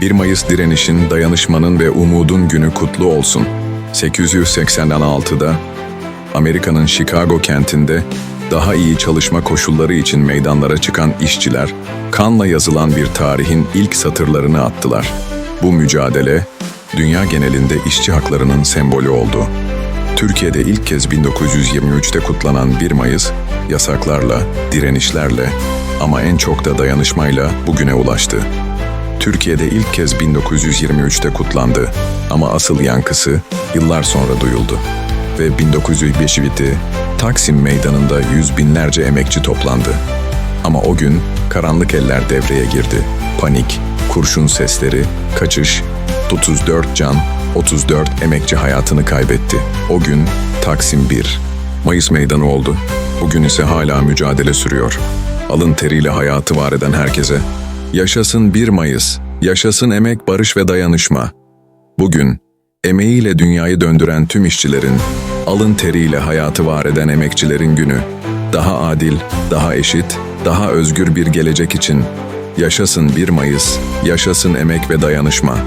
1 Mayıs direnişin, dayanışmanın ve umudun günü kutlu olsun. 886'da Amerika'nın Chicago kentinde daha iyi çalışma koşulları için meydanlara çıkan işçiler, kanla yazılan bir tarihin ilk satırlarını attılar. Bu mücadele, dünya genelinde işçi haklarının sembolü oldu. Türkiye'de ilk kez 1923'te kutlanan 1 Mayıs, yasaklarla, direnişlerle ama en çok da dayanışmayla bugüne ulaştı. Türkiye'de ilk kez 1923'te kutlandı ama asıl yankısı yıllar sonra duyuldu. Ve 1905 bitti, Taksim Meydanı'nda yüz binlerce emekçi toplandı. Ama o gün karanlık eller devreye girdi. Panik, kurşun sesleri, kaçış, 34 can, 34 emekçi hayatını kaybetti. O gün Taksim 1, Mayıs Meydanı oldu. Bugün ise hala mücadele sürüyor. Alın teriyle hayatı var eden herkese, yaşasın 1 Mayıs, yaşasın emek, barış ve dayanışma. Bugün, emeğiyle dünyayı döndüren tüm işçilerin, alın teriyle hayatı var eden emekçilerin günü. Daha adil, daha eşit, daha özgür bir gelecek için. Yaşasın 1 Mayıs, yaşasın emek ve dayanışma.